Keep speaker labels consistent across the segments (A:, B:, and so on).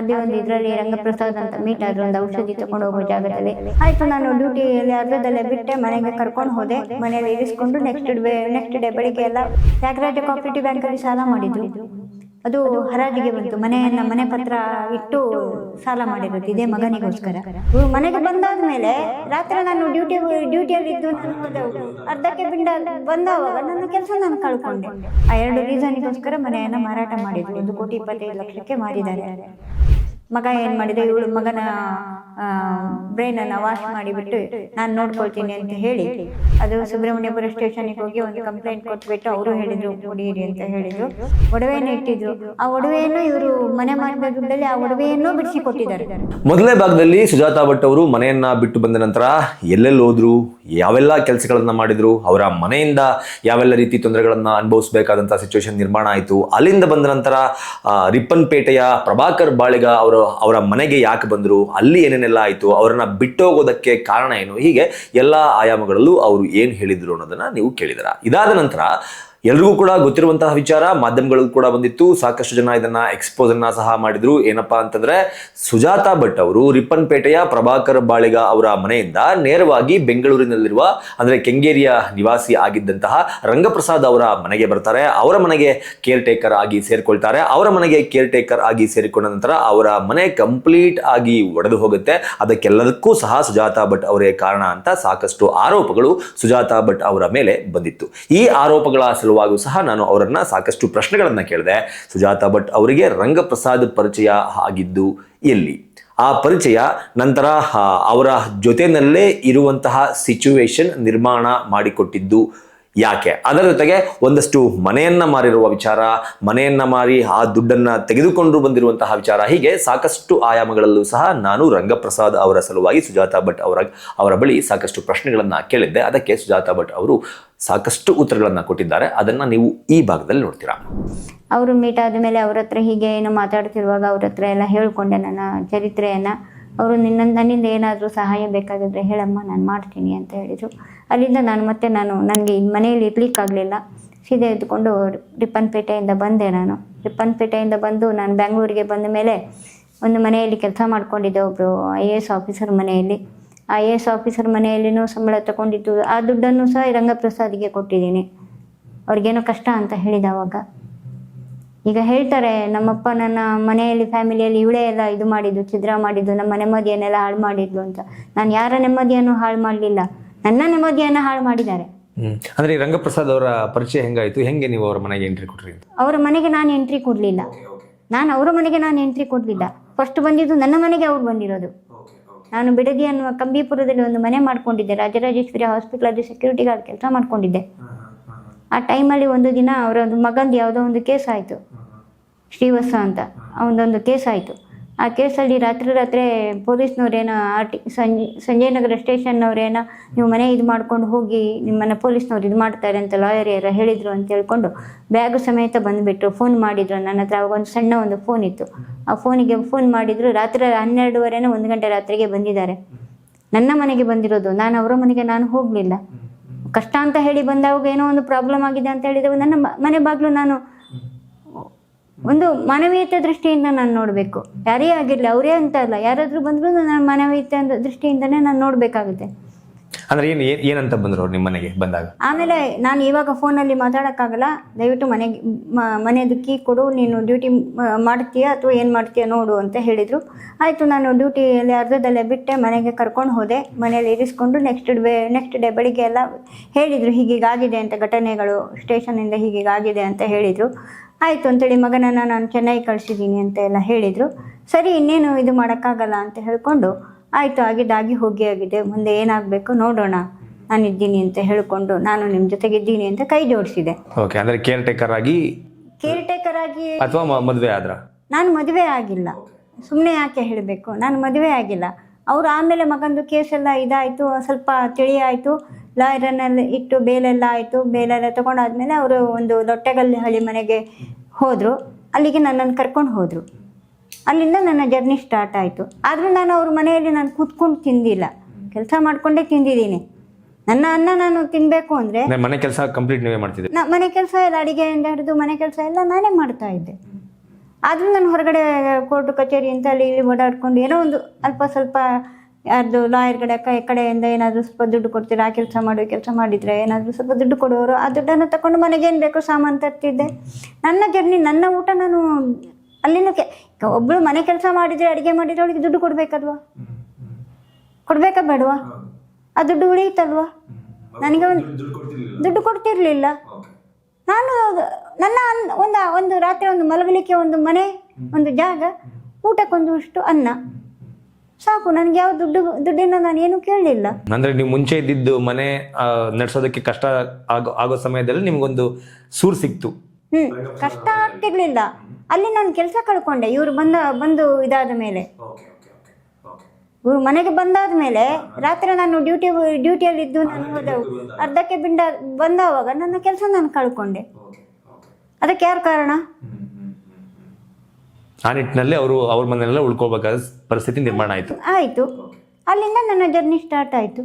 A: ಅಲ್ಲಿ ಒಂದು ಇದರಲ್ಲಿ ರಂಗಪ್ರಸಾದ್ ಅಂತ ಮೀಟ್ ಆದ್ರು ಒಂದು ಔಷಧಿ ತಗೊಂಡು ಹೋಗೋ ಜಾಗದಲ್ಲಿ. ಆಯ್ತು ನಾನು ಡ್ಯೂಟಿಯಲ್ಲಿ ಅರ್ಧದಲ್ಲೇ ಬಿಟ್ಟೆ ಮನೆಗೆ ಕರ್ಕೊಂಡು ಹೋದೆ. ಮನೆಯಲ್ಲಿ ಇರಿಸ್ಕೊಂಡು ನೆಕ್ಸ್ಟ್ ಡೇ ನೆಕ್ಸ್ಟ್ ಡೇ ಬೆಳಿಗ್ಗೆ ಎಲ್ಲ ತ್ಯಾಗರಾಜ ಬ್ಯಾಂಕ್ ಬ್ಯಾಂಕಲ್ಲಿ ಸಾಲ ಮಾಡಿದ್ರು ಅದು ಹರಾಜಿಗೆ ಬಂತು. ಮನೆಯನ್ನ ಮನೆ ಪತ್ರ ಇಟ್ಟು ಸಾಲ ಮಾಡಿರೋದು ಇದೇ ಮಗನಿಗೋಸ್ಕರ. ಮನೆಗೆ ಬಂದಾದ ಮೇಲೆ ರಾತ್ರಿ ನಾನು ಡ್ಯೂಟಿ ಡ್ಯೂಟಿಯಲ್ಲಿ ಇದ್ದು ಅರ್ಧಕ್ಕೆ ಬಿಂಡ ಬಂದವಾಗ ನನ್ನ ಕೆಲಸ ನಾನು ಕಳ್ಕೊಂಡೆ. ಆ ಎರಡು ರೀಸನ್ಗೋಸ್ಕರ ಮನೆಯನ್ನ ಮಾರಾಟ ಮಾಡಿದ್ರು ಒಂದು ಕೋಟಿ ಇಪ್ಪತ್ತೈದು ಲಕ್ಷಕ್ಕೆ ಮಾರಿದ್ದಾರೆ ಮಗ ಏನ್ ಮಾಡಿದೆ? ಇವಳು ಮಗನ ಬ್ರೈನ್ ಅನ್ನ ವಾಶ್ ಮಾಡಿಬಿಟ್ಟು ನಾನು ನೋಡ್ಕೊಳ್ತೀನಿ ಅಂತ ಹೇಳಿ ಅದು ಸುಬ್ರಹ್ಮಣ್ಯಪುರ ಸ್ಟೇಷನ್ಗೆ ಹೋಗಿ ಒಂದು ಕಂಪ್ಲೇಂಟ್ ಕೊಟ್ಬಿಟ್ಟು ಅವರು ಹೇಳಿದ್ರು ಕುಡಿಯಿರಿ ಅಂತ ಹೇಳಿದ್ರು. ಒಡವೆಯನ್ನು ಇಟ್ಟಿದ್ರು ಆ ಒಡವೆಯನ್ನು ಇವರು ಮನೆ ಮಾಡಿದ ದುಡ್ಡಲ್ಲಿ ಆ ಒಡವೆಯನ್ನು ಬಿಡಿಸಿ ಕೊಟ್ಟಿದ್ದಾರೆ.
B: ಮೊದಲನೇ ಭಾಗದಲ್ಲಿ ಸುಜಾತಾ ಭಟ್ ಅವರು ಮನೆಯನ್ನ ಬಿಟ್ಟು ಬಂದ ನಂತರ ಎಲ್ಲೆಲ್ಲಿ ಹೋದ್ರು ಯಾವೆಲ್ಲ ಕೆಲಸಗಳನ್ನ ಮಾಡಿದ್ರು ಅವರ ಮನೆಯಿಂದ ಯಾವೆಲ್ಲ ರೀತಿ ತೊಂದರೆಗಳನ್ನ ಅನುಭವಿಸಬೇಕಾದಂತಹ ಸಿಚುವೇಶನ್ ನಿರ್ಮಾಣ ಆಯಿತು. ಅಲ್ಲಿಂದ ಬಂದ ನಂತರ ರಿಪ್ಪನ್ ರಿಪ್ಪನ್ಪೇಟೆಯ ಪ್ರಭಾಕರ್ ಬಾಳಿಗ ಅವರು ಅವರ ಮನೆಗೆ ಯಾಕೆ ಬಂದರು, ಅಲ್ಲಿ ಏನೇನೆಲ್ಲ ಆಯಿತು, ಅವರನ್ನು ಬಿಟ್ಟೋಗೋದಕ್ಕೆ ಕಾರಣ ಏನು, ಹೀಗೆ ಎಲ್ಲ ಆಯಾಮಗಳಲ್ಲೂ ಅವರು ಏನು ಹೇಳಿದರು ಅನ್ನೋದನ್ನು ನೀವು ಕೇಳಿದಿರ. ಇದಾದ ನಂತರ ಎಲ್ರಿಗೂ ಕೂಡ ಗೊತ್ತಿರುವಂತಹ ವಿಚಾರ, ಮಾಧ್ಯಮಗಳಲ್ಲೂ ಕೂಡ ಬಂದಿತ್ತು. ಸಾಕಷ್ಟು ಜನ ಇದನ್ನ ಎಕ್ಸ್ಪೋಸ್ ಅನ್ನ ಸಹ ಮಾಡಿದ್ರು. ಏನಪ್ಪಾ ಅಂತಂದ್ರೆ, ಸುಜಾತಾ ಭಟ್ ಅವರು ರಿಪ್ಪನ್ಪೇಟೆಯ ಪ್ರಭಾಕರ್ ಬಾಳಿಗ ಅವರ ಮನೆಯಿಂದ ನೇರವಾಗಿ ಬೆಂಗಳೂರಿನಲ್ಲಿರುವ, ಅಂದ್ರೆ ಕೆಂಗೇರಿಯ ನಿವಾಸಿ ಆಗಿದ್ದಂತಹ ರಂಗಪ್ರಸಾದ್ ಅವರ ಮನೆಗೆ ಬರ್ತಾರೆ. ಅವರ ಮನೆಗೆ ಕೇರ್ ಟೇಕರ್ ಆಗಿ ಸೇರಿಕೊಳ್ತಾರೆ. ಅವರ ಮನೆಗೆ ಕೇರ್ ಟೇಕರ್ ಆಗಿ ಸೇರಿಕೊಂಡ ನಂತರ ಅವರ ಮನೆ ಕಂಪ್ಲೀಟ್ ಆಗಿ ಒಡೆದು ಹೋಗುತ್ತೆ. ಅದಕ್ಕೆಲ್ಲದಕ್ಕೂ ಸಹ ಸುಜಾತಾ ಭಟ್ ಅವರೇ ಕಾರಣ ಅಂತ ಸಾಕಷ್ಟು ಆರೋಪಗಳು ಸುಜಾತಾ ಭಟ್ ಅವರ ಮೇಲೆ ಬಂದಿತ್ತು. ಈ ಆರೋಪಗಳ ಸಲುವಾಗಿಯೂ ಸಹ ನಾನು ಅವರನ್ನ ಸಾಕಷ್ಟು ಪ್ರಶ್ನೆಗಳನ್ನ ಕೇಳಿದೆ. ಸುಜಾತಾ ಭಟ್ ಅವರಿಗೆ ರಂಗಪ್ರಸಾದ್ ಪರಿಚಯ ಆಗಿದ್ದು ಎಲ್ಲಿ? ಆ ಪರಿಚಯ ನಂತರ ಅವರ ಜೊತೆನಲ್ಲೇ ಇರುವಂತಹ ಸಿಚುವೇಶನ್ ನಿರ್ಮಾಣ ಮಾಡಿಕೊಟ್ಟಿದ್ದು ಯಾಕೆ? ಅದರ ಜೊತೆಗೆ ಒಂದಷ್ಟು ಮನೆಯನ್ನ ಮಾರಿರುವ ವಿಚಾರ, ಮನೆಯನ್ನ ಮಾರಿ ಆ ದುಡ್ಡನ್ನ ತೆಗೆದುಕೊಂಡು ಬಂದಿರುವಂತಹ ವಿಚಾರ, ಹೀಗೆ ಸಾಕಷ್ಟು ಆಯಾಮಗಳಲ್ಲೂ ಸಹ ನಾನು ರಂಗಪ್ರಸಾದ್ ಅವರ ಸಲುವಾಗಿ ಸುಜಾತಾ ಭಟ್ ಅವರ ಅವರ ಬಳಿ ಸಾಕಷ್ಟು ಪ್ರಶ್ನೆಗಳನ್ನ ಕೇಳಿದ್ದೆ. ಅದಕ್ಕೆ ಸುಜಾತಾ ಭಟ್ ಅವರು ಸಾಕಷ್ಟು ಉತ್ತರಗಳನ್ನು ಕೊಟ್ಟಿದ್ದಾರೆ. ಅದನ್ನು ನೀವು ಈ ಭಾಗದಲ್ಲಿ ನೋಡ್ತೀರಾ?
A: ಅವರು ಮೀಟ್ ಆದ ಮೇಲೆ ಅವ್ರ ಹತ್ರ ಹೀಗೆ ಏನು ಮಾತಾಡ್ತಿರುವಾಗ ಅವ್ರ ಹತ್ರ ಎಲ್ಲ ಹೇಳ್ಕೊಂಡೆ ನನ್ನ ಚರಿತ್ರೆಯನ್ನು. ಅವರು ನಿನ್ನ, ನನ್ನಿಂದ ಏನಾದರೂ ಸಹಾಯ ಬೇಕಾಗಿದ್ರೆ ಹೇಳಮ್ಮ, ನಾನು ಮಾಡ್ತೀನಿ ಅಂತ ಹೇಳಿದರು. ಅಲ್ಲಿಂದ ನಾನು ಮತ್ತೆ ನಾನು, ನನಗೆ ಮನೆಯಲ್ಲಿ ಇರ್ಲಿಕ್ಕಾಗಲಿಲ್ಲ ಸೀದೆ ಎದ್ದುಕೊಂಡು ರಿಪ್ಪನ್ಪೇಟೆಯಿಂದ ಬಂದೆ ನಾನು. ರಿಪ್ಪನ್ಪೇಟೆಯಿಂದ ಬಂದು ನಾನು ಬೆಂಗಳೂರಿಗೆ ಬಂದ ಮೇಲೆ ಒಂದು ಮನೆಯಲ್ಲಿ ಕೆಲಸ ಮಾಡಿಕೊಂಡಿದ್ದೆ ಒಬ್ಬರು ಐ ಎ ಎಸ್ ಆಫೀಸರ್ ಮನೆಯಲ್ಲಿ. ಐ ಎ ಎಸ್ ಆಫೀಸರ್ ಮನೆಯಲ್ಲಿನೂ ಸಂಬಳ ತಗೊಂಡಿದ್ದು ಆ ದುಡ್ಡನ್ನು ಸಹ ರಂಗಪ್ರಸಾದ್ಗೆ ಕೊಟ್ಟಿದ್ದೀನಿ. ಅವ್ರಿಗೇನೋ ಕಷ್ಟ ಅಂತ ಹೇಳಿದ ಅವಾಗ ಈಗ ಹೇಳ್ತಾರೆ ನಮ್ಮಪ್ಪ ನನ್ನ ಮನೆಯಲ್ಲಿ ಫ್ಯಾಮಿಲಿಯಲ್ಲಿ ಇವಳೇ ಎಲ್ಲ ಇದು ಮಾಡಿದ್ದು ಛಿದ್ರ ಮಾಡಿದ್ದು ನಮ್ಮ ನೆಮ್ಮದಿಯನ್ನೆಲ್ಲ ಹಾಳು ಮಾಡಿದ್ಲು ಅಂತ. ನಾನು ಯಾರ ನೆಮ್ಮದಿಯನ್ನು ಹಾಳು ಮಾಡಲಿಲ್ಲ. ನನ್ನ ನೆಮ್ಮದಿಯನ್ನು ಹಾಳು ಮಾಡಿದ್ದಾರೆ.
B: ಅಂದ್ರೆ ರಂಗಪ್ರಸಾದ್ ಅವರ ಪರಿಚಯ ಹೆಂಗಾಯ್ತು? ಹೆಂಗೆ ನೀವು ಅವರ ಮನೆಗೆ ಎಂಟ್ರಿ ಕೊಟ್ರಿ
A: ಅವರ ಮನೆಗೆ ನಾನು ಎಂಟ್ರಿ ಕೊಡಲಿಲ್ಲ. ನಾನು ಅವರ ಮನೆಗೆ ನಾನು ಎಂಟ್ರಿ ಕೊಡಲಿಲ್ಲ. ಫಸ್ಟ್ ಬಂದಿದ್ದು ನನ್ನ ಮನೆಗೆ ಅವ್ರು ಬಂದಿರೋದು. ನಾನು ಬಿಡಗಿ ಅನ್ನುವ ಕಂಬೀಪುರದಲ್ಲಿ ಒಂದು ಮನೆ ಮಾಡ್ಕೊಂಡಿದ್ದೆ. ರಾಜರಾಜೇಶ್ವರಿ ಹಾಸ್ಪಿಟಲ್ ಅಲ್ಲಿ ಸೆಕ್ಯೂರಿಟಿ ಗಾರ್ಡ್ ಕೆಲಸ ಮಾಡ್ಕೊಂಡಿದ್ದೆ ಆ ಟೈಮಲ್ಲಿ ಒಂದು ದಿನ ಅವರ ಒಂದು ಮಗಂದು ಯಾವುದೋ ಒಂದು ಕೇಸ್ ಆಯಿತು. ಶ್ರೀವತ್ಸ ಅಂತ. ಅವನೊಂದು ಕೇಸ್ ಆಯಿತು. ಆ ಕೇಸಲ್ಲಿ ರಾತ್ರಿ ರಾತ್ರಿ ಪೊಲೀಸ್ನವ್ರೇನೋ ಆರ್ ಟಿ, ಸಂಜೆ, ಸಂಜಯನಗರ ಸ್ಟೇಷನ್ನವ್ರೇನೋ ನೀವು ಮನೆ ಇದು ಮಾಡ್ಕೊಂಡು ಹೋಗಿ ನಿಮ್ಮನ್ನು ಪೊಲೀಸ್ನವ್ರು ಇದು ಮಾಡ್ತಾರೆ ಅಂತ ಲಾಯರ್ ಯಾರ ಹೇಳಿದರು ಅಂತ ಹೇಳ್ಕೊಂಡು ಬ್ಯಾಗ್ ಸಮೇತ ಬಂದುಬಿಟ್ರು ಫೋನ್ ಮಾಡಿದರು. ನನ್ನ ಹತ್ರ ಅವಾಗ ಒಂದು ಸಣ್ಣ ಒಂದು ಫೋನ್ ಇತ್ತು. ಆ ಫೋನಿಗೆ ಫೋನ್ ಮಾಡಿದರು. ರಾತ್ರಿ ಹನ್ನೆರಡುವರೆನೋ ಒಂದು ಗಂಟೆ ರಾತ್ರಿಗೆ ಬಂದಿದ್ದಾರೆ. ನನ್ನ ಮನೆಗೆ ಬಂದಿರೋದು. ನಾನು ಅವರ ಮನೆಗೆ ನಾನು ಹೋಗಲಿಲ್ಲ. ಕಷ್ಟ ಅಂತ ಹೇಳಿ ಬಂದಾಗ ಏನೋ ಒಂದು ಪ್ರಾಬ್ಲಮ್ ಆಗಿದೆ ಅಂತ ಹೇಳಿದಾಗ ನನ್ನ ಮನೆ ಬಾಗಿಲು ನಾನು ಒಂದು ಮಾನವೀಯತೆ ದೃಷ್ಟಿಯಿಂದ ನಾನು ನೋಡಬೇಕು. ಯಾರೇ ಆಗಿರಲಿ ಅವರೇ ಅಂತ ಅಲ್ಲ ಯಾರಾದರೂ ಬಂದರೂ ನಾನು ಮಾನವೀಯತೆ ಅಂತ ದೃಷ್ಟಿಯಿಂದನೇ ನಾನು ನೋಡಬೇಕಾಗುತ್ತೆ.
B: ಅಂದ್ರೆ ಏನು ಏನ್- ಏನಂತ ಬಂದ್ರು ಅವ್ರು ನಿಮ್ಮ ಮನೆಗೆ ಬಂದಾಗ?
A: ಆಮೇಲೆ ನಾನು ಇವಾಗ ಫೋನಲ್ಲಿ ಮಾತಾಡೋಕ್ಕಾಗಲ್ಲ ದಯವಿಟ್ಟು ಮನೆಗೆ ಮನೆಯದು ಮನೆದು ಕೀ ಕೊಡು ನೀನು ಡ್ಯೂಟಿ ಮಾಡ್ತೀಯಾ ಅಥವಾ ಏನು ಮಾಡ್ತೀಯಾ ನೋಡು ಅಂತ ಹೇಳಿದರು. ಆಯಿತು ನಾನು ಡ್ಯೂಟಿಯಲ್ಲಿ ಅರ್ಧದಲ್ಲೇ ಬಿಟ್ಟೆ ಮನೆಗೆ ಕರ್ಕೊಂಡು ಹೋದೆ. ಮನೆಯಲ್ಲಿ ಇರಿಸ್ಕೊಂಡು ನೆಕ್ಸ್ಟ್ ಡೇ ನೆಕ್ಸ್ಟ್ ಡೇ ಬೆಳಿಗ್ಗೆ ಎಲ್ಲ ಹೇಳಿದರು ಹೀಗೀಗಾಗಿದೆ ಅಂತ ಘಟನೆಗಳು ಸ್ಟೇಷನಿಂದ ಹೀಗೀಗಾಗಿದೆ ಅಂತ ಹೇಳಿದರು. ಆಯಿತು ಅಂತೇಳಿ ಮಗನನ್ನು ನಾನು ಚೆನ್ನೈ ಕಳಿಸಿದ್ದೀನಿ ಅಂತ ಎಲ್ಲ ಹೇಳಿದರು. ಸರಿ ಇನ್ನೇನು ಇದು ಮಾಡೋಕ್ಕಾಗಲ್ಲ ಅಂತ ಹೇಳಿಕೊಂಡು ಆಯಿತು ಆಗಿದ್ದಾಗಿ ಹೋಗಿ ಆಗಿದೆ. ಮುಂದೆ ಏನಾಗಬೇಕು ನೋಡೋಣ. ನಾನು ಇದ್ದೀನಿ ಅಂತ ಹೇಳಿಕೊಂಡು ನಾನು ನಿಮ್ಮ ಜೊತೆಗೆ ಇದ್ದೀನಿ ಅಂತ ಕೈ ಜೋಡಿಸಿದೆ.
B: ಓಕೆ ಅಂದ್ರೆ ಕೇರ್ ಟೇಕರ್ ಆಗಿ
A: ಕೇರ್ ಟೇಕರ್ ಆಗಿ
B: ಅಥವಾ ಮದುವೆ ಆದ್ರ?
A: ನಾನು ಮದುವೆ ಆಗಿಲ್ಲ. ಸುಮ್ಮನೆ ಯಾಕೆ ಹೇಳಬೇಕು? ನಾನು ಮದುವೆ ಆಗಿಲ್ಲ. ಅವರು ಆಮೇಲೆ ಮಗಂದು ಕೇಸೆಲ್ಲ ಇದಾಯಿತು ಸ್ವಲ್ಪ ತಿಳಿ ಆಯಿತು ಲಾಯರನ್ನೆಲ್ಲ ಇಟ್ಟು ಬೇಲೆಲ್ಲ ಆಯಿತು ಬೇಲೆಲ್ಲ ತೊಗೊಂಡಾದ್ಮೇಲೆ ಅವರು ಒಂದು ದೊಟ್ಟೆಗಲ್ಲಿ ಹಳ್ಳಿ ಮನೆಗೆ ಹೋದರು. ಅಲ್ಲಿಗೆ ನನ್ನನ್ನು ಕರ್ಕೊಂಡು ಹೋದರು. ಅಲ್ಲಿಂದ ನನ್ನ ಜರ್ನಿ ಸ್ಟಾರ್ಟ್ ಆಯಿತು. ಆದರೂ ನಾನು ಅವ್ರ ಮನೆಯಲ್ಲಿ ನಾನು ಕೂತ್ಕೊಂಡು ತಿಂದಿಲ್ಲ. ಕೆಲಸ ಮಾಡಿಕೊಂಡೇ ತಿಂದಿದ್ದೀನಿ. ನನ್ನ ಅನ್ನ ನಾನು ತಿನ್ನಬೇಕು ಅಂದರೆ
B: ಮನೆ ಕೆಲಸ ಕಂಪ್ಲೀಟ್ ನೀವೇ ಮಾಡ್ತಿದ್ದೆ
A: ನಾ ಮನೆ ಕೆಲಸ ಎಲ್ಲ ಅಡಿಗೆಯಿಂದ ಹಿಡಿದು ಮನೆ ಕೆಲಸ ಎಲ್ಲ ನಾನೇ ಮಾಡ್ತಾ ಇದ್ದೆ. ಆದರೂ ನಾನು ಹೊರಗಡೆ ಕೋರ್ಟ್ ಕಚೇರಿ ಅಂತ ಅಲ್ಲಿ ಇಲ್ಲಿ ಓಡಾಡ್ಕೊಂಡು ಏನೋ ಒಂದು ಅಲ್ಪ ಸ್ವಲ್ಪ ಯಾರ್ದು ಲಾಯರ್ ಕಡೆ, ಕ, ಕಡೆಯಿಂದ ಏನಾದರೂ ಸ್ವಲ್ಪ ದುಡ್ಡು ಕೊಡ್ತೀರಾ ಆ ಕೆಲಸ ಮಾಡು ಕೆಲಸ ಮಾಡಿದರೆ ಏನಾದರೂ ಸ್ವಲ್ಪ ದುಡ್ಡು ಕೊಡೋರು ಆ ದುಡ್ಡನ್ನು ತಗೊಂಡು ಮನೆಗೆ ಏನು ಬೇಕೋ ಸಾಮಾನು ತರ್ತಿದ್ದೆ. ನನ್ನ ಜರ್ನಿ ನನ್ನ ಊಟ ನಾನು ಅಲ್ಲಿನೂ ಕೆ ಒಬ್ಬಳು ಮನೆ ಕೆಲಸ ಮಾಡಿದರೆ, ಅಡುಗೆ ಮಾಡಿದರೆ ಅವಳಿಗೆ ದುಡ್ಡು ಕೊಡಬೇಕಲ್ವಾ? ಕೊಡಬೇಕಾ ಬೇಡವಾ? ಆ ದುಡ್ಡು ಉಳಿಯುತ್ತಲ್ವಾ? ನನಗೆ ಒಂದು ದುಡ್ಡು ಕೊಡ್ತಿರ್ಲಿಲ್ಲ. ನಾನು ನನ್ನ ಒಂದು ಒಂದು ರಾತ್ರಿ ಒಂದು ಮಲಗಲಿಕ್ಕೆ ಒಂದು ಮನೆ, ಒಂದು ಜಾಗ, ಊಟಕ್ಕೊಂದು ಅಷ್ಟು ಅನ್ನ. ಸಾಕು ನನಗೆ ಯಾವ ದುಡ್ಡು ದುಡ್ಡಿನ ನಾನು ಏನು ಕೇಳಲಿಲ್ಲ.
B: ಅಂದ್ರೆ ನೀವು ಮುಂಚೆ ಇದ್ದಿದ್ದು ಮನೆ ನಡೆಸೋದಕ್ಕೆ ನಡ್ಸೋದಕ್ಕೆ ಕಷ್ಟ ಆಗೋ ಆಗೋ ಸಮಯದಲ್ಲಿ ನಿಮ್ಗೊಂದು ಸೂರ್ ಸಿಕ್ತು.
A: ಹ್ಮ್ ಕಷ್ಟ ಆಗ್ತಿರ್ಲಿಲ್ಲ. ಅಲ್ಲಿ ನಾನು ಕೆಲಸ ಕಳ್ಕೊಂಡೆ ಇವ್ರು ಬಂದ ಬಂದು ಇದಾದ ಮೇಲೆ. ಇವ್ರು ಮನೆಗೆ ಬಂದಾದ ಮೇಲೆ ರಾತ್ರಿ ನಾನು ಡ್ಯೂಟಿ ಡ್ಯೂಟಿಯಲ್ಲಿ ಇದ್ದು ನಾನು ಹೋದವು ಅರ್ಧಕ್ಕೆ ಬಿಂಡ ಬಂದವಾಗ ನನ್ನ ಕೆಲಸ ನಾನು ಕಳ್ಕೊಂಡೆ. ಅದಕ್ಕೆ ಯಾರು ಕಾರಣ?
B: ಆ ನಿಟ್ಟಿನಲ್ಲಿ ಅವರು ಅವ್ರ ಮನೆಯಲ್ಲೇ ಉಳ್ಕೋಬೇಕಾದ ಪರಿಸ್ಥಿತಿ ನಿರ್ಮಾಣ ಆಯಿತು.
A: ಆಯಿತು. ಅಲ್ಲಿಂದ ನನ್ನ ಜರ್ನಿ ಸ್ಟಾರ್ಟ್ ಆಯಿತು.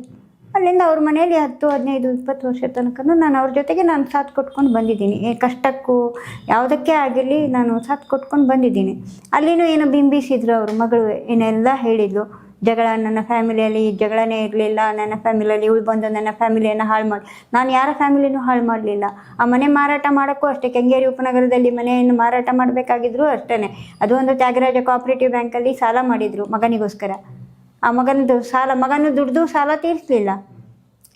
A: ಅಲ್ಲಿಂದ ಅವ್ರ ಮನೆಯಲ್ಲಿ ಹತ್ತು, ಹದಿನೈದು, ಇಪ್ಪತ್ತು ವರ್ಷ ತನಕ ನಾನು ಅವ್ರ ಜೊತೆಗೆ ನಾನು ಸಾಥ್ ಕೊಟ್ಕೊಂಡು ಬಂದಿದ್ದೀನಿ. ಕಷ್ಟಕ್ಕೂ ಯಾವುದಕ್ಕೆ ಆಗಿರಲಿ ನಾನು ಸಾಥ್ ಕೊಟ್ಕೊಂಡು ಬಂದಿದ್ದೀನಿ. ಅಲ್ಲಿನೂ ಏನು ಬಿಂಬಿಸಿದ್ರು ಅವ್ರ, ಮಗಳು ಏನೆಲ್ಲ ಹೇಳಿದ್ಲು. ಜಗಳ ನನ್ನ ಫ್ಯಾಮಿಲಿಯಲ್ಲಿ, ಜಗಳನೇ ಇರಲಿಲ್ಲ, ನನ್ನ ಫ್ಯಾಮಿಲಿಯಲ್ಲಿ ಇವಳು ಬಂದು ನನ್ನ ಫ್ಯಾಮಿಲಿಯನ್ನು ಹಾಳು ಮಾಡಿ, ನಾನು ಯಾರ ಫ್ಯಾಮಿಲಿನೂ ಹಾಳು ಮಾಡಲಿಲ್ಲ. ಆ ಮನೆ ಮಾರಾಟ ಮಾಡೋಕ್ಕೂ ಅಷ್ಟೇ, ಕೆಂಗೇರಿ ಉಪನಗರದಲ್ಲಿ ಮನೆಯನ್ನು ಮಾರಾಟ ಮಾಡಬೇಕಾಗಿದ್ರು ಅಷ್ಟೇ ಅದು ಒಂದು ತ್ಯಾಗರಾಜ ಕೋಆಪರೇಟಿವ್ ಬ್ಯಾಂಕಲ್ಲಿ ಸಾಲ ಮಾಡಿದರು ಮಗನಿಗೋಸ್ಕರ. ಆ ಮಗನದು ಸಾಲ, ಮಗನ ದುಡ್ದು ಸಾಲ ತೀರಿಸಲಿಲ್ಲ.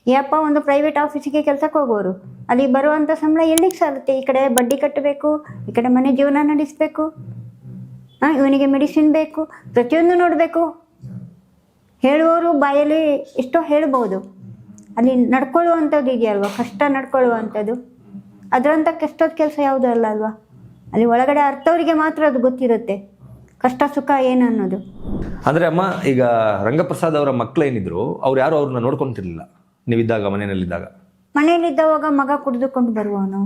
A: ಈ ಅಪ್ಪ ಒಂದು ಪ್ರೈವೇಟ್ ಆಫೀಸಿಗೆ ಕೆಲಸಕ್ಕೆ ಹೋಗೋರು. ಅಲ್ಲಿ ಬರುವಂಥ ಸಂಬಳ ಎಲ್ಲಿಗೆ ಸಾಲುತ್ತೆ? ಈ ಕಡೆ ಬಡ್ಡಿ ಕಟ್ಟಬೇಕು ಈ ಕಡೆ ಮನೆ ಜೀವನ ನಡೆಸಬೇಕು ಹಾಂ ಇವನಿಗೆ ಮೆಡಿಸಿನ್ ಬೇಕು, ಪ್ರತಿಯೊಂದು ನೋಡಬೇಕು. ಹೇಳುವವರು ಬಾಯಲ್ಲಿ ಎಷ್ಟೋ ಹೇಳ್ಬೋದು. ಅಲ್ಲಿ ನಡ್ಕೊಳ್ಳುವಂಥದ್ದು ಇದೆಯಲ್ವಾ? ಕಷ್ಟ ನಡ್ಕೊಳ್ಳುವಂಥದ್ದು. ಅದರಂಥ ಕಷ್ಟದ ಕೆಲಸ ಯಾವುದೂ ಅಲ್ಲ ಅಲ್ವಾ? ಅಲ್ಲಿ ಒಳಗಡೆ ಅರ್ಥವರಿಗೆ ಮಾತ್ರ ಅದು ಗೊತ್ತಿರುತ್ತೆ. ಕಷ್ಟ ಸುಖ ಏನು ಅನ್ನೋದು
B: ಅಂದರೆ ಅಮ್ಮ ಈಗ ರಂಗಪ್ರಸಾದ್ ಅವರ ಮಕ್ಕಳೇನಿದ್ರು ಅವ್ರು ಯಾರು ಅವ್ರನ್ನ ನೋಡ್ಕೊಂತಿರ್ಲಿಲ್ಲ ನೀವಿದ್ದಾಗ ಮನೆಯಲ್ಲಿದ್ದಾಗ?
A: ಮನೆಯಲ್ಲಿದ್ದವಾಗ ಮಗ ಕುಡಿದುಕೊಂಡು ಬರುವವನು.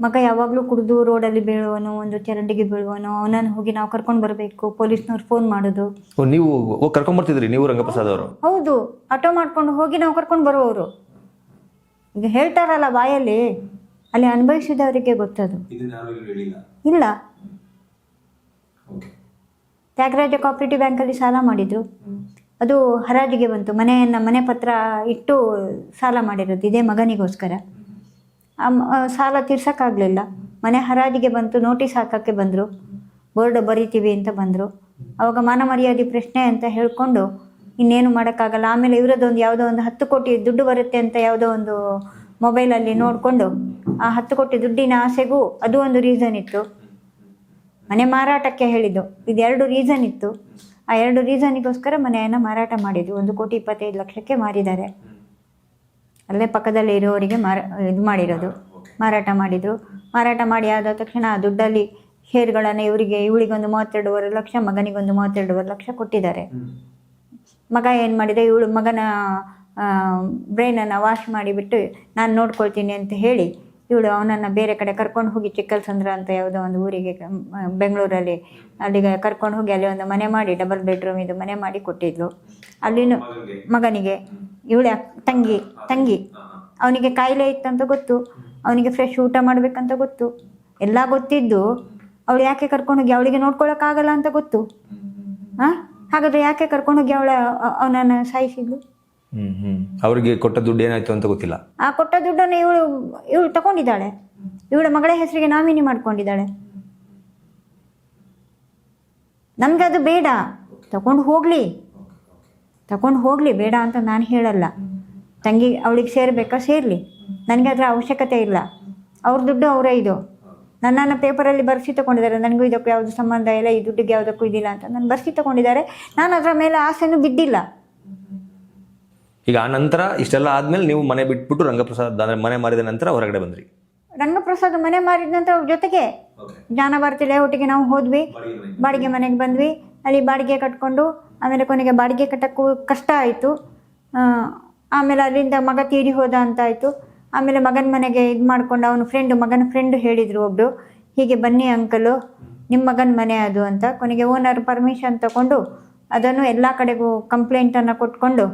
A: ಮಗ ಯಾವಾಗಲೂ ಕುಡಿದು ರೋಡಲ್ಲಿ ಬೀಳುವನು ಒಂದು ಚರಂಡಿಗೆ ಬೀಳುವನು ಅವನನ್ನ ಹೋಗಿ ನಾವು ಕರ್ಕೊಂಡು ಬರಬೇಕು ಪೊಲೀಸ್ನವ್ರು ಫೋನ್ ಮಾಡೋದು.
B: ಓ, ನೀವು ಹೋಗಿ ಕರ್ಕೊಂಬರ್ತಿದ್ರಿ ನೀವು ರಂಗಪ್ರಸಾದ್ ಅವರು?
A: ಹೌದು ಆಟೋ ಮಾಡ್ಕೊಂಡು ಹೋಗಿ ನಾವು ಕರ್ಕೊಂಡು ಬರುವವರು. ಈಗ ಹೇಳ್ತಾರಲ್ಲ ಬಾಯಲ್ಲಿ ಅಲ್ಲಿ ಅನುಭವಿಸಿದವರಿಗೆ ಗೊತ್ತದು. ಇಲ್ಲ ತ್ಯಾಗರಾಜ ಕೋಆಪರೇಟಿವ್ ಬ್ಯಾಂಕಲ್ಲಿ ಸಾಲ ಮಾಡಿದ್ರು. ಅದು ಹರಾಜಿಗೆ ಬಂತು. ಮನೆಯನ್ನ ಮನೆ ಪತ್ರ ಇಟ್ಟು ಸಾಲ ಮಾಡಿರೋದು ಇದೇ ಮಗನಿಗೋಸ್ಕರ. ಸಾಲ ತೀರ್ಸೋಕ್ಕಾಗಲಿಲ್ಲ. ಮನೆ ಹರಾಜಿಗೆ ಬಂತು, ನೋಟಿಸ್ ಹಾಕೋಕ್ಕೆ ಬಂದರು. ಬೋರ್ಡ್ ಬರಿತೀವಿ ಅಂತ ಬಂದರು. ಅವಾಗ ಮಾನ ಮರ್ಯಾದೆ ಪ್ರಶ್ನೆ ಅಂತ ಹೇಳಿಕೊಂಡು ಇನ್ನೇನು ಮಾಡೋಕ್ಕಾಗಲ್ಲ. ಆಮೇಲೆ ಇವರದೊಂದು ಯಾವುದೋ ಒಂದು ಹತ್ತು ಕೋಟಿ ದುಡ್ಡು ಬರುತ್ತೆ ಅಂತ ಯಾವುದೋ ಒಂದು ಮೊಬೈಲಲ್ಲಿ ನೋಡಿಕೊಂಡು ಆ ಹತ್ತು ಕೋಟಿ ದುಡ್ಡಿನ ಆಸೆಗೂ ಅದು ಒಂದು ರೀಸನ್ ಇತ್ತು. ಮನೆ ಮಾರಾಟಕ್ಕೆ ಹೇಳಿದ್ದು. ಇದೆರಡು ರೀಸನ್ ಇತ್ತು. ಆ ಎರಡು ರೀಸನಿಗೋಸ್ಕರ ಮನೆಯನ್ನು ಮಾರಾಟ ಮಾಡಿದ್ದು ಒಂದು ಕೋಟಿ ಇಪ್ಪತ್ತೈದು ಲಕ್ಷಕ್ಕೆ ಮಾರಿದ್ದಾರೆ. ಅಲ್ಲೇ ಪಕ್ಕದಲ್ಲಿ ಇರೋರಿಗೆ ಮಾರ ಇದು ಮಾಡಿರೋದು. ಮಾರಾಟ ಮಾಡಿದರು. ಮಾರಾಟ ಮಾಡಿ ಆದ ತಕ್ಷಣ ಆ ದುಡ್ಡಲ್ಲಿ ಷೇರುಗಳನ್ನು ಇವರಿಗೆ ಇವಳಿಗೊಂದು ಮೂವತ್ತೆರಡೂವರೆ ಲಕ್ಷ ಮಗನಿಗೊಂದು ಮೂವತ್ತೆರಡೂವರೆ ಲಕ್ಷ ಕೊಟ್ಟಿದ್ದಾರೆ. ಮಗ ಏನು ಮಾಡಿದೆ? ಇವಳು ಮಗನ ಬ್ರೈನನ್ನು ವಾಶ್ ಮಾಡಿಬಿಟ್ಟು ನಾನು ನೋಡ್ಕೊಳ್ತೀನಿ ಅಂತ ಹೇಳಿ ಇವಳು ಅವನನ್ನು ಬೇರೆ ಕಡೆ ಕರ್ಕೊಂಡು ಹೋಗಿ ಚಿಕ್ಕಲ್ಸಂದ್ರ ಅಂತ ಯಾವುದೋ ಒಂದು ಊರಿಗೆ ಬೆಂಗಳೂರಲ್ಲಿ. ಅಲ್ಲಿಗೆ ಕರ್ಕೊಂಡು ಹೋಗಿ ಅಲ್ಲಿ ಒಂದು ಮನೆ ಮಾಡಿ ಡಬಲ್ ಬೆಡ್ರೂಮ್ ಇದು ಮನೆ ಮಾಡಿ ಕೊಟ್ಟಿದ್ಲು. ಅಲ್ಲಿನ ಮಗನಿಗೆ, ಇವಳೆ ತಂಗಿ ತಂಗಿ, ಅವನಿಗೆ ಕಾಯಿಲೆ ಇತ್ತಂತ ಗೊತ್ತು. ಅವನಿಗೆ ಫ್ರೆಶ್ ಊಟ ಮಾಡಬೇಕಂತ ಗೊತ್ತು. ಎಲ್ಲ ಗೊತ್ತಿದ್ದು, ಅವಳು ಯಾಕೆ ಕರ್ಕೊಂಡು ಹೋಗಿ ಅವಳಿಗೆ ನೋಡ್ಕೊಳಕ್ಕಾಗಲ್ಲ ಅಂತ ಗೊತ್ತು. ಹಾಂ? ಹಾಗಾದ್ರೆ ಯಾಕೆ ಕರ್ಕೊಂಡು ಹೋಗಿ ಅವಳ ಅವನನ್ನು ಸಾಯಿಸಿದ್ಲು?
B: ಹ್ಮ್ ಹ್ಮ್. ಅವ್ರಿಗೆ ಕೊಟ್ಟ ದುಡ್ಡು ಏನಾಯ್ತು ಅಂತ ಗೊತ್ತಿಲ್ಲ.
A: ಆ ಕೊಟ್ಟ ದುಡ್ಡನ್ನು ಇವಳು ಇವಳು ತಗೊಂಡಿದ್ದಾಳೆ. ಇವಳ ಮಗಳ ಹೆಸರಿಗೆ ನಾಮಿನಿ ಮಾಡ್ಕೊಂಡಿದ್ದಾಳೆ. ನಮ್ಗೆ ಅದು ಬೇಡ. ತಗೊಂಡು ಹೋಗ್ಲಿ. ತಗೊಂಡು ಹೋಗ್ಲಿ, ಬೇಡ ಅಂತ ನಾನು ಹೇಳಲ್ಲ. ತಂಗಿ ಅವಳಿಗೆ ಸೇರ್ಬೇಕಾ? ಸೇರ್ಲಿ. ನನಗೆ ಅದರ ಅವಶ್ಯಕತೆ ಇಲ್ಲ. ಅವ್ರ ದುಡ್ಡು ಅವರೇ ಇದು. ನನ್ನನ್ನು ಪೇಪರಲ್ಲಿ ಬರೆಸಿ ತಗೊಂಡಿದ್ದಾರೆ. ನನಗೂ ಇದಕ್ಕೂ ಯಾವುದು ಸಂಬಂಧ ಇಲ್ಲ. ಈ ದುಡ್ಡಿಗೆ ಯಾವುದಕ್ಕೂ ಇದಿಲ್ಲ ಅಂತ ನಾನು ಬರೆಸಿ ತಗೊಂಡಿದ್ದಾರೆ. ನಾನು ಅದರ ಮೇಲೆ ಆಸೆನೂ ಬಿದ್ದಿಲ್ಲ.
B: ಈಗ ಆ ನಂತರ ಇಷ್ಟೆಲ್ಲ ಆದ್ಮೇಲೆ ನೀವು ಮನೆ ಬಿಟ್ಬಿಟ್ಟು ರಂಗಪ್ರಸಾದ್ ಅಂದ್ರೆ ಮನೆ ಮಾರಿದ ನಂತರ ಹೊರಗಡೆ ಬಂದ್ರಿ.
A: ರಂಗಪ್ರಸಾದ್ ಮನೆ ಮಾರಿದ ನಂತರ ಅವ್ರ ಜೊತೆಗೆ ಜ್ಞಾನಭಾರತಿ ಲೇಔಟಿಗೆ ನಾವು ಹೋದ್ವಿ. ಬಾಡಿಗೆ ಮನೆಗೆ ಬಂದ್ವಿ. ಅಲ್ಲಿ ಬಾಡಿಗೆ ಕಟ್ಕೊಂಡು ಆಮೇಲೆ ಕೊನೆಗೆ ಬಾಡಿಗೆ ಕಟ್ಟಕ್ಕೂ ಕಷ್ಟ ಆಯಿತು. ಆಮೇಲೆ ಅಲ್ಲಿಂದ ಮಗ ತೀರಿ ಹೋದ ಅಂತ ಆಯಿತು. ಆಮೇಲೆ ಮಗನ ಮನೆಗೆ ಇದು ಮಾಡ್ಕೊಂಡು ಅವನು ಫ್ರೆಂಡು ಮಗನ ಫ್ರೆಂಡು ಹೇಳಿದರು ಒಬ್ಬರು ಹೀಗೆ ಬನ್ನಿ ಅಂಕಲು ನಿಮ್ಮ ಮಗನ ಮನೆ ಅದು ಅಂತ. ಕೊನೆಗೆ ಓನರ್ ಪರ್ಮಿಷನ್ ತಗೊಂಡು ಅದನ್ನು ಎಲ್ಲ ಕಡೆಗೂ ಕಂಪ್ಲೇಂಟನ್ನು ಕೊಟ್ಕೊಂಡು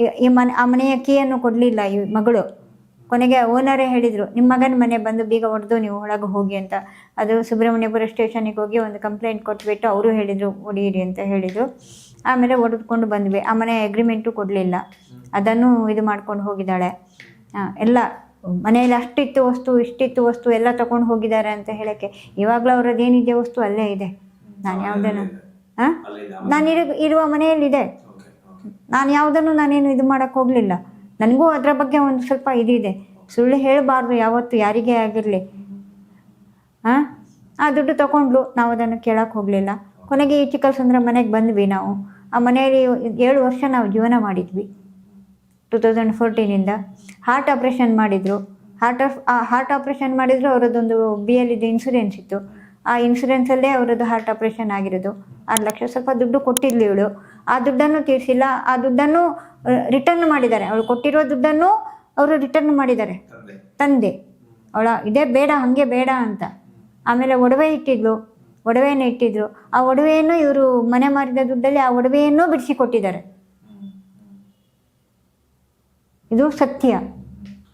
A: ಈ- ಮನೆ ಆ ಮನೆಯ ಕೀಯನ್ನು ಕೊಡಲಿಲ್ಲ ಈ ಮಗಳು. ಕೊನೆಗೆ ಓನರೇ ಹೇಳಿದರು ನಿಮ್ಮ ಮಗನ ಮನೆ ಬಂದು ಬೀಗ ಹೊಡೆದು ನೀವು ಒಳಗೆ ಹೋಗಿ ಅಂತ. ಅದು ಸುಬ್ರಹ್ಮಣ್ಯಪುರ ಸ್ಟೇಷನಿಗೆ ಹೋಗಿ ಒಂದು ಕಂಪ್ಲೇಂಟ್ ಕೊಟ್ಬಿಟ್ಟು ಅವರು ಹೇಳಿದರು ಹೊಡೀರಿ ಅಂತ ಹೇಳಿದರು. ಆಮೇಲೆ ಹೊಡೆದುಕೊಂಡು ಬಂದ್ವಿ. ಆ ಮನೆ ಅಗ್ರಿಮೆಂಟು ಕೊಡಲಿಲ್ಲ. ಅದನ್ನು ಇದು ಮಾಡ್ಕೊಂಡು ಹೋಗಿದ್ದಾಳೆ. ಎಲ್ಲ ಮನೆಯಲ್ಲಿ ಅಷ್ಟಿತ್ತು ವಸ್ತು ಇಷ್ಟಿತ್ತು ವಸ್ತು ಎಲ್ಲ ತಗೊಂಡು ಹೋಗಿದ್ದಾರೆ ಅಂತ ಹೇಳೋಕ್ಕೆ. ಇವಾಗಲೂ ಅವ್ರದ್ದು ಏನಿದೆ ವಸ್ತು? ಅಲ್ಲೇ ಇದೆ. ನಾನು ಯಾವುದೇನು ಹಾಂ ನಾನು ಇರು ಇರುವ ಮನೆಯಲ್ಲಿದೆ. ನಾನು ಯಾವುದನ್ನು ನಾನೇನು ಇದು ಮಾಡೋಕ್ಕೆ ಹೋಗಲಿಲ್ಲ. ನನಗೂ ಅದರ ಬಗ್ಗೆ ಒಂದು ಸ್ವಲ್ಪ ಇದಿದೆ ಸುಳ್ಳು ಹೇಳಬಾರ್ದು, ಯಾವತ್ತು ಯಾರಿಗೇ ಆಗಿರಲಿ. ಹಾಂ ಆ ದುಡ್ಡು ತಗೊಂಡ್ಲು, ನಾವು ಅದನ್ನು ಕೇಳೋಕ್ಕೆ ಹೋಗಲಿಲ್ಲ. ಕೊನೆಗೆ ಈ ಚಿಕ್ಕಲ್ಸಂದ್ರ ಮನೆಗೆ ಬಂದ್ವಿ ನಾವು. ಆ ಮನೆಯಲ್ಲಿ ಏಳು ವರ್ಷ ನಾವು ಜೀವನ ಮಾಡಿದ್ವಿ. ಟು ತೌಸಂಡ್ ಫೋರ್ಟೀನಿಂದ. ಹಾರ್ಟ್ ಆಪ್ರೇಷನ್ ಮಾಡಿದರು. ಹಾರ್ಟ್ ಆಫ್ ಹಾರ್ಟ್ ಆಪ್ರೇಷನ್ ಮಾಡಿದ್ರು, ಅವರದ್ದೊಂದು ಬಿ ಎಲ್ಲಿದ್ದು ಇನ್ಸೂರೆನ್ಸ್ ಇತ್ತು. ಆ ಇನ್ಸೂರೆನ್ಸಲ್ಲೇ ಅವರದ್ದು ಹಾರ್ಟ್ ಆಪ್ರೇಷನ್ ಆಗಿರೋದು. ಆರು ಲಕ್ಷ ಸ್ವಲ್ಪ ದುಡ್ಡು ಕೊಟ್ಟಿದ್ಲು ಇವಳು. ಆ ದುಡ್ಡನ್ನು ತೀರಿಸಿಲ್ಲ ಆ ದುಡ್ಡನ್ನು ರಿಟರ್ನ್ ಮಾಡಿದ್ದಾರೆ. ಅವಳು ಕೊಟ್ಟಿರೋ ದುಡ್ಡನ್ನು ಅವರು ರಿಟರ್ನ್ ಮಾಡಿದ್ದಾರೆ. ತಂದೆ. ಅವಳ ಇದೇ ಬೇಡ ಹಾಗೆ ಬೇಡ ಅಂತ. ಆಮೇಲೆ ಒಡವೆ ಇಟ್ಟಿದ್ಲು. ಒಡವೆಯನ್ನು ಇಟ್ಟಿದ್ರು. ಆ ಒಡವೆಯನ್ನು ಇವರು ಮನೆ ಮಾರಿದ ದುಡ್ಡಲ್ಲಿ ಆ ಒಡವೆಯನ್ನು ಬಿಡಿಸಿ ಕೊಟ್ಟಿದ್ದಾರೆ ಇದು ಸತ್ಯ.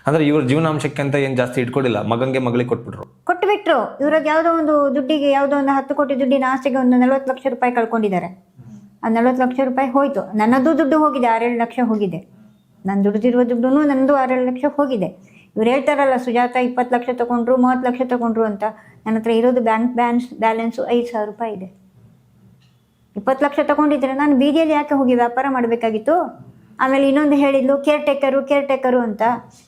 B: ಅಂದ್ರೆ ಇವ್ರ ಜೀವನಾಂಶಕ್ಕೆ ಅಂತ ಏನ್ ಜಾಸ್ತಿ ಇಟ್ಕೊಡಿಲ್ಲ ಮಗಂಗೆ ಮಗಳಿಗೆ ಕೊಟ್ಬಿಟ್ರು.
A: ಕೊಟ್ಬಿಟ್ರು. ಇವ್ರದ್ದು ಯಾವುದೋ ಒಂದು ದುಡ್ಡಿಗೆ ಯಾವುದೋ ಒಂದು ಹತ್ತು ಕೋಟಿ ದುಡ್ಡಿನ ಆಸ್ತಿಗೆ ಒಂದು ನಲ್ವತ್ತು ಲಕ್ಷ ರೂಪಾಯಿ ಕಳ್ಕೊಂಡಿದ್ದಾರೆ. ಆ ನಲ್ವತ್ತು ಲಕ್ಷ ರೂಪಾಯಿ ಹೋಯಿತು. ನನ್ನದು ದುಡ್ಡು ಹೋಗಿದೆ ಆರೇಳು ಲಕ್ಷ ಹೋಗಿದೆ. ನಾನು ದುಡ್ದಿರುವ ದುಡ್ಡು ನನ್ನದು ಆರೇಳು ಲಕ್ಷ ಹೋಗಿದೆ. ಇವ್ರು ಹೇಳ್ತಾರಲ್ಲ ಸುಜಾತ ಇಪ್ಪತ್ತು ಲಕ್ಷ ತೊಗೊಂಡ್ರು ಮೂವತ್ತು ಲಕ್ಷ ತಗೊಂಡ್ರು ಅಂತ. ನನ್ನ ಹತ್ರ ಇರೋದು ಬ್ಯಾಂಕ್ ಬ್ಯಾನ್ಸ್ ಬ್ಯಾಲೆನ್ಸು ಐದು ಸಾವಿರ ರೂಪಾಯಿ ಇದೆ. ಇಪ್ಪತ್ತು ಲಕ್ಷ ತಗೊಂಡಿದ್ರೆ ನಾನು ಬೀದಿಯಲ್ಲಿ ಯಾಕೆ ಹೋಗಿ ವ್ಯಾಪಾರ ಮಾಡಬೇಕಾಗಿತ್ತು? ಆಮೇಲೆ ಇನ್ನೊಂದು ಹೇಳಿದ್ಲು ಕೇರ್ ಟೇಕರು ಕೇರ್ ಟೇಕರು ಅಂತ.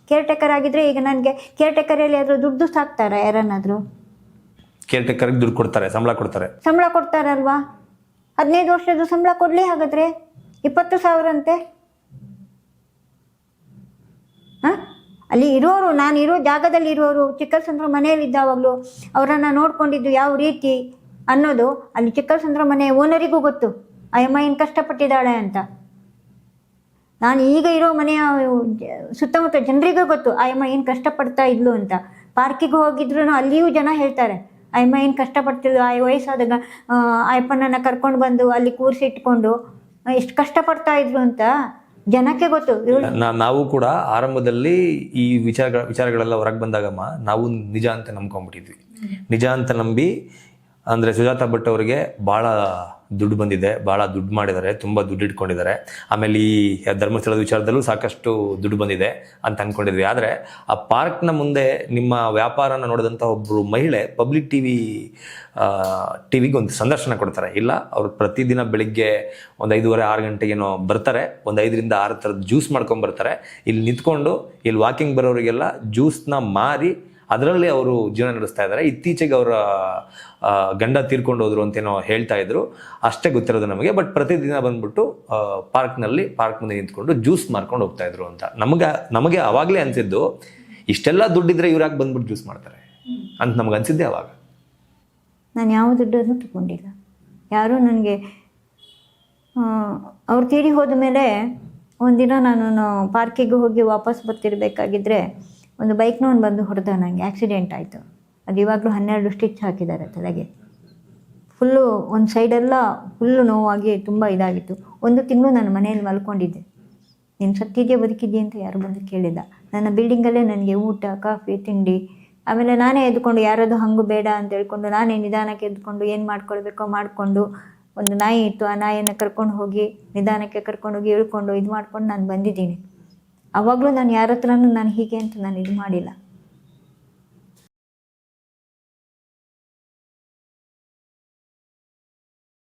A: ಕೇರ್ ಟೇಕರ್ ಆಗಿದ್ರೆ ಈಗ ನನಗೆ ಕೇರ್ ಟೇಕರಲ್ಲಿ ಆದರೂ ದುಡ್ಡು ಸಾಕ್ತಾರ ಯಾರನ್ನಾದರೂ?
B: ಕೇರ್ ಟೇಕರ್ಗೆ ದುಡ್ಡು ಕೊಡ್ತಾರೆ ಸಂಬಳ ಕೊಡ್ತಾರೆ.
A: ಸಂಬಳ ಕೊಡ್ತಾರಲ್ವಾ? ಹದಿನೈದು ವರ್ಷದ ಸಂಬಳ ಕೊಡಲಿ ಹಾಗಾದ್ರೆ? ಇಪ್ಪತ್ತು ಸಾವಿರ ಅಂತೆ ಹಾಂ? ಅಲ್ಲಿ ಇರೋರು, ನಾನು ಇರೋ ಜಾಗದಲ್ಲಿ ಇರೋರು ಚಿಕ್ಕಲ್ಸಂದ್ರ ಮನೆಯಲ್ಲಿದ್ದಾವಾಗಲೂ ಅವರನ್ನು ನೋಡ್ಕೊಂಡಿದ್ದು ಯಾವ ರೀತಿ ಅನ್ನೋದು ಅಲ್ಲಿ ಚಿಕ್ಕಲ್ಸಂದ್ರ ಮನೆ ಓನರಿಗೂ ಗೊತ್ತು. ಆ ಅಮ್ಮ ಏನು ಕಷ್ಟಪಟ್ಟಿದ್ದಾಳೆ ಅಂತ. ನಾನು ಈಗ ಇರೋ ಮನೆಯ ಸುತ್ತಮುತ್ತ ಜನರಿಗೂ ಗೊತ್ತು, ಆ ಅಮ್ಮ ಏನು ಕಷ್ಟಪಡ್ತಾ ಇದ್ಲು ಅಂತ. ಪಾರ್ಕಿಗೆ ಹೋಗಿದ್ರು ಅಲ್ಲಿಯೂ ಜನ ಹೇಳ್ತಾರೆ. ಅಮ್ಮ ಏನು ಕಷ್ಟಪಡ್ತಿದ್ಲು ಆ ವಯಸ್ಸಾದಾಗ ಆ ಅಪ್ಪನನ್ನು ಕರ್ಕೊಂಡು ಬಂದು ಅಲ್ಲಿ ಕೂರಿಸಿ ಇಟ್ಕೊಂಡು ಎಷ್ಟು ಕಷ್ಟಪಡ್ತಾ ಇದ್ರು ಅಂತ ಜನಕ್ಕೆ ಗೊತ್ತು.
B: ನಾವು ಕೂಡ ಆರಂಭದಲ್ಲಿ ಈ ವಿಚಾರಗಳ ವಿಚಾರಗಳೆಲ್ಲ ಹೊರಗೆ ಬಂದಾಗಮ್ಮ ನಾವು ನಿಜ ಅಂತ ನಂಬ್ಕೊಂಡ್ಬಿಟ್ಟಿದ್ವಿ. ನಿಜ ಅಂತ ನಂಬಿ ಅಂದ್ರೆ ಸುಜಾತ ಭಟ್ ಅವರಿಗೆ ಬಹಳ ದುಡ್ಡು ಬಂದಿದೆ ಬಹಳ ದುಡ್ಡು ಮಾಡಿದ್ದಾರೆ, ತುಂಬಾ ದುಡ್ಡು ಇಟ್ಕೊಂಡಿದ್ದಾರೆ. ಆಮೇಲೆ ಈ ಧರ್ಮಸ್ಥಳದ ವಿಚಾರದಲ್ಲೂ ಸಾಕಷ್ಟು ದುಡ್ಡು ಬಂದಿದೆ ಅಂತ ಅನ್ಕೊಂಡಿದ್ವಿ. ಆದ್ರೆ ಆ ಪಾರ್ಕ್ನ ಮುಂದೆ ನಿಮ್ಮ ವ್ಯಾಪಾರನ ನೋಡಿದಂಥ ಒಬ್ಬರು ಮಹಿಳೆ ಪಬ್ಲಿಕ್ ಟಿವಿ ಟಿವಿಗೆ ಒಂದು ಸಂದರ್ಶನ ಕೊಡ್ತಾರೆ. ಇಲ್ಲ, ಅವರು ಪ್ರತಿದಿನ ಬೆಳಿಗ್ಗೆ ಒಂದು ಐದೂವರೆ, ಆರು ಗಂಟೆಗೇನೋ ಬರ್ತಾರೆ. ಒಂದು ಐದರಿಂದ ಆರು ಥರದ ಜ್ಯೂಸ್ ಮಾಡ್ಕೊಂಡು ಬರ್ತಾರೆ. ಇಲ್ಲಿ ನಿಂತ್ಕೊಂಡು, ಇಲ್ಲಿ ವಾಕಿಂಗ್ ಬರೋರಿಗೆಲ್ಲ ಜ್ಯೂಸ್ನ ಮಾರಿ, ಅದರಲ್ಲಿ ಅವರು ಜೀವನ ನಡೆಸ್ತಾ ಇದ್ದಾರೆ. ಇತ್ತೀಚೆಗೆ ಅವರ ಗಂಡ ತೀರ್ಕೊಂಡು ಹೋದ್ರು ಅಂತೇನೋ ಹೇಳ್ತಾ ಇದ್ರು. ಅಷ್ಟೇ ಗೊತ್ತಿರೋದು ನಮಗೆ. ಬಟ್ ಪ್ರತಿದಿನ ಬಂದ್ಬಿಟ್ಟು ಪಾರ್ಕ್ನಲ್ಲಿ ಪಾರ್ಕ್ ಮುಂದೆ ನಿಂತ್ಕೊಂಡು ಜ್ಯೂಸ್ ಮಾರ್ಕೊಂಡು ಹೋಗ್ತಾ ಇದ್ರು ಅಂತ. ನಮಗೆ ನಮಗೆ ಅವಾಗಲೇ ಅನ್ಸಿದ್ದು, ಇಷ್ಟೆಲ್ಲ ದುಡ್ಡಿದ್ರೆ ಇವ್ರು ಯಾಕೆ ಬಂದ್ಬಿಟ್ಟು ಜ್ಯೂಸ್ ಮಾಡ್ತಾರೆ? ಅಂತ ನಮ್ಗೆ ಅನ್ಸಿದ್ದೆ ಅವಾಗ.
A: ನಾನು ಯಾವ ದುಡ್ಡನ್ನು ತಗೊಂಡಿಲ್ಲ. ಯಾರು ನನಗೆ ಅವ್ರು ತೀರಿ ಹೋದ ಮೇಲೆ ಒಂದಿನ ನಾನು ಪಾರ್ಕಿಗೆ ಹೋಗಿ ವಾಪಸ್ ಬರ್ತಿರ್ಬೇಕಾಗಿದ್ರೆ, ಒಂದು ಬೈಕ್ನವನು ಬಂದು ಹೊಡೆದ ನನಗೆ ಆಕ್ಸಿಡೆಂಟ್ ಆಯಿತು. ಅದು ಇವಾಗಲೂ ಹನ್ನೆರಡು ಸ್ಟಿಚ್ ಹಾಕಿದ್ದಾರೆ ತಲೆಗೆ ಫುಲ್ಲು ಒಂದು ಸೈಡೆಲ್ಲ ಫುಲ್ಲು ನೋವಾಗಿ ತುಂಬ ಇದಾಗಿತ್ತು. ಒಂದು ತಿಂಗಳು ನಾನು ಮನೆಯಲ್ಲಿ ಮಲ್ಕೊಂಡಿದ್ದೆ. ನೀನು ಸತ್ತಿದ್ದೆ ಬದುಕಿದ್ದೆ ಅಂತ ಯಾರು ಬಂದು ಕೇಳಿಲ್ಲ. ನನ್ನ ಬಿಲ್ಡಿಂಗಲ್ಲೇ ನನಗೆ ಊಟ ಕಾಫಿ ತಿಂಡಿ, ಆಮೇಲೆ ನಾನೇ ಎದ್ಕೊಂಡು ಯಾರದು ಹಂಗು ಬೇಡ ಅಂತ ಹೇಳ್ಕೊಂಡು ನಾನೇ ನಿಧಾನಕ್ಕೆ ಎದ್ಕೊಂಡು ಏನು ಮಾಡ್ಕೊಳ್ಬೇಕೋ ಮಾಡಿಕೊಂಡು ಒಂದು ನಾಯಿ ಇತ್ತು, ಆ ನಾಯಿಯನ್ನು ಕರ್ಕೊಂಡು ಹೋಗಿ ನಿಧಾನಕ್ಕೆ ಕರ್ಕೊಂಡು ಹೋಗಿ ಇಳ್ಕೊಂಡು ಇದು ಮಾಡ್ಕೊಂಡು ನಾನು ಬಂದಿದ್ದೀನಿ. ಆವಾಗಲೂ ನಾನು ಯಾರ ಹತ್ರನೂ ನಾನು ಹೀಗೆ ಅಂತ ನಾನು ಇದು ಮಾಡಿಲ್ಲ.